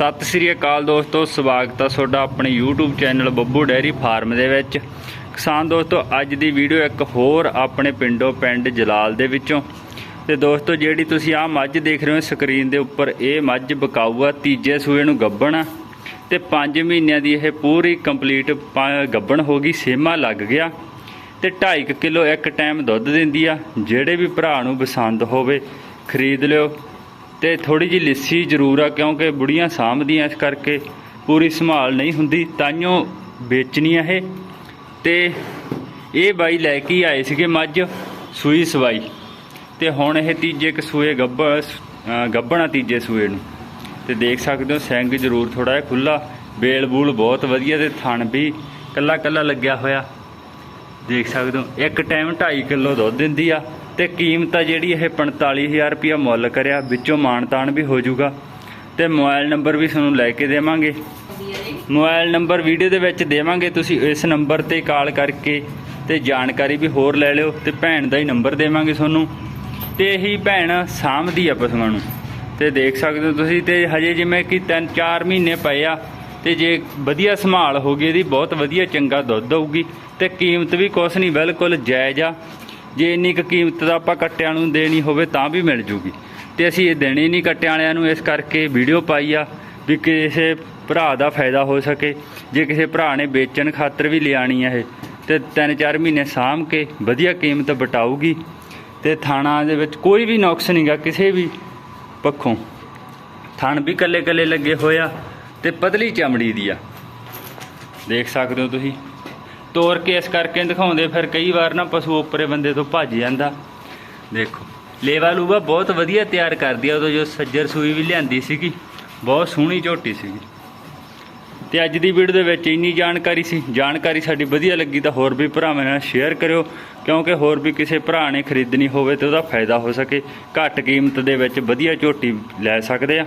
ਸਤਿ ਸ੍ਰੀ ਅਕਾਲ ਦੋਸਤੋ, ਸਵਾਗਤ ਹੈ ਤੁਹਾਡਾ ਆਪਣੇ YouTube channel Babbu dairy farm ਦੇ ਵਿੱਚ। ਕਿਸਾਨ ਦੋਸਤੋ, ਅੱਜ ਦੀ ਵੀਡੀਓ ਇੱਕ ਹੋਰ ਆਪਣੇ ਪਿੰਡੋਂ ਪਿੰਡ ਜਲਾਲ ਦੇ ਵਿੱਚੋਂ। ਤੇ ਦੋਸਤੋ, ਜਿਹੜੀ ਤੁਸੀਂ ਆਹ ਮੱਝ ਦੇਖ ਰਹੇ ਹੋ ਸਕਰੀਨ ਦੇ ਉੱਪਰ, ਇਹ ਮੱਝ ਬਕਾਊ ਆ ਤੀਜੇ ਸੂਏ ਨੂੰ ਗੱਭਣ ਆ। ਤੇ 5 ਮਹੀਨਿਆਂ ਦੀ ਇਹ ਪੂਰੀ ਕੰਪਲੀਟ ਗੱਭਣ ਹੋ ਗਈ, ਸੇਮਾ ਲੱਗ ਗਿਆ। ਤੇ 2.5 ਕਿਲੋ ਇੱਕ ਟਾਈਮ ਦੁੱਧ ਦਿੰਦੀ ਆ, ਜਿਹੜੇ ਵੀ ਭਰਾ ਨੂੰ ਪਸੰਦ ਹੋਵੇ, ਖਰੀਦ ਲਿਓ। ਤੇ ਥੋੜੀ ਜਿਹੀ ਲਿੱਸੀ ਜ਼ਰੂਰ ਆ, ਕਿਉਂਕਿ ਬੁੜੀਆਂ ਸਾਂਭਦੀਆਂ ਇਸ ਕਰਕੇ ਪੂਰੀ ਸੰਭਾਲ ਨਹੀਂ ਹੁੰਦੀ, ਤਾਈਓ ਵੇਚਣੀ ਆ ਇਹ। ਤੇ ਇਹ ਬਾਈ ਲੈ ਕੇ ਹੀ ਆਏ ਸੀਗੇ ਮੱਝ, ਸੂਈ ਸਵਾਈ। ਤੇ ਹੁਣ ਇਹ ਤੀਜੇ ਕ ਸੂਏ ਗੱਭ ਗੱਭਣਾ ਤੀਜੇ ਸੂਏ ਨੂੰ। ਤੇ ਦੇਖ ਸਕਦੇ ਹੋ ਸਿੰਗ ਜ਼ਰੂਰ ਥੋੜਾ ਜਿਹਾ ਖੁੱਲਾ ਬੇਲ ਬੂਲ ਬਹੁਤ ਵਧੀਆ ਤੇ ਥਣ ਵੀ ਕੱਲਾ ਕੱਲਾ ਲੱਗਿਆ ਹੋਇਆ। ਦੇਖ ਸਕਦੇ ਹੋ, ਇੱਕ ਟਾਈਮ 2.5 ਕਿਲੋ ਦੁੱਧ ਦਿੰਦੀ ਆ। ਤੇ ਕੀਮਤ ਆ ਜਿਹੜੀ ਇਹ 45000 ਰੁਪਇਆ ਮੁੱਲ ਕਰਿਆ, ਵਿੱਚੋਂ ਮਾਨਤਾਨ ਵੀ ਹੋ ਜਾਊਗਾ। ਤੇ ਮੋਬਾਈਲ ਨੰਬਰ ਵੀ ਤੁਹਾਨੂੰ ਲੈ ਕੇ ਦੇਵਾਂਗੇ। ਮੋਬਾਈਲ ਨੰਬਰ ਵੀਡੀਓ ਦੇ ਵਿੱਚ ਦੇਵਾਂਗੇ, ਤੁਸੀਂ ਇਸ ਨੰਬਰ ਤੇ ਕਾਲ ਕਰਕੇ ਤੇ ਜਾਣਕਾਰੀ ਵੀ ਹੋਰ ਲੈ ਲਿਓ ਤੇ ਭੈਣ ਦਾ ਹੀ ਨੰਬਰ ਦੇਵਾਂਗੇ ਤੁਹਾਨੂੰ। ਤੇ ਇਹੀ ਭੈਣ ਸਾਂਭਦੀ ਆ ਪਸ਼ੂਆਂ ਨੂੰ। ਤੇ ਦੇਖ ਸਕਦੇ ਹੋ ਤੁਸੀਂ, ਤੇ ਹਜੇ ਜਿਵੇਂ ਕਿ 3-4 ਮਹੀਨੇ ਪਏ ਆ, ਤੇ ਜੇ ਵਧੀਆ ਸੰਭਾਲ ਹੋ ਗਈ, ਇਹਦੀ ਬਹੁਤ ਵਧੀਆ ਚੰਗਾ ਦੁੱਧ ਆਊਗੀ ਤੇ ਕੀਮਤ ਵੀ ਕੁਛ ਨਹੀਂ, ਬਿਲਕੁਲ ਜਾਇਜ਼ ਆ। ਜੇ ਇੰਨੀ ਕੁ ਕੀਮਤ ਦਾ ਆਪਾਂ ਕੱਟਿਆਂ ਨੂੰ ਦੇਣੀ ਹੋਵੇ ਤਾਂ ਵੀ ਮਿਲ ਜੂਗੀ। ਤੇ ਅਸੀਂ ਇਹ ਦੇਣੀ ਨਹੀਂ ਕੱਟਿਆਂ ਵਾਲਿਆਂ ਨੂੰ, ਇਸ ਕਰਕੇ ਵੀਡੀਓ ਪਾਈ ਆ ਵੀ ਕਿਸੇ ਭਰਾ ਦਾ ਫਾਇਦਾ ਹੋ ਸਕੇ। ਜੇ ਕਿਸੇ ਭਰਾ ਨੇ ਵੇਚਣ ਖਾਤਰ ਵੀ ਲਿਆਣੀ ਆ ਇਹ, ਤੇ 3-4 ਮਹੀਨੇ ਸਾਂਭ ਕੇ ਵਧੀਆ ਕੀਮਤ ਬਟਾਊਗੀ। ਤੇ ਥਾਣਾ ਦੇ ਵਿੱਚ ਕੋਈ ਵੀ ਨੁਕਸ ਨਹੀਂਗਾ ਕਿਸੇ ਵੀ ਪੱਖੋਂ। ਥਣ ਵੀ ਕੱਲੇ ਕੱਲੇ ਲੱਗੇ ਹੋਇਆ ਤੇ ਪਤਲੀ ਚਮੜੀ ਦੀ ਆ। ਦੇਖ ਸਕਦੇ ਹੋ ਤੁਸੀਂ। ਤੋਰ ਕੇ ਇਸ ਕਰਕੇ ਦਿਖਾਉਂਦੇ, ਫਿਰ ਕਈ ਵਾਰ ਨਾ ਪਸ਼ੂ ਉੱਪਰੇ ਬੰਦੇ ਤੋਂ ਭੱਜ ਜਾਂਦਾ। ਦੇਖੋ, ਲੇਵਾ ਲੂਵਾ ਬਹੁਤ ਵਧੀਆ ਤਿਆਰ ਕਰਦੀ ਆ, ਉਦੋਂ ਜੋ ਸੱਜਰ ਸੂਈ ਵੀ ਲਿਆਂਦੀ ਸੀਗੀ, ਬਹੁਤ ਸੋਹਣੀ ਝੋਟੀ ਸੀਗੀ। ਤੇ ਅੱਜ ਦੀ ਵੀਡੀਓ ਦੇ ਵਿੱਚ ਇੰਨੀ ਜਾਣਕਾਰੀ ਸੀ, ਜਾਣਕਾਰੀ ਸਾਡੀ ਵਧੀਆ ਲੱਗੀ ਤਾਂ ਹੋਰ ਵੀ ਭਰਾਵਾਂ ਨਾਲ ਸ਼ੇਅਰ ਕਰਿਓ, ਕਿਉਂਕਿ ਹੋਰ ਵੀ ਕਿਸੇ ਭਰਾ ਨੇ ਖਰੀਦਣੀ ਹੋਵੇ ਤੇ ਉਹਦਾ ਫਾਇਦਾ ਹੋ ਸਕੇ, ਘੱਟ ਕੀਮਤ ਦੇ ਵਿੱਚ ਵਧੀਆ ਝੋਟੀ ਲੈ ਸਕਦੇ ਆ।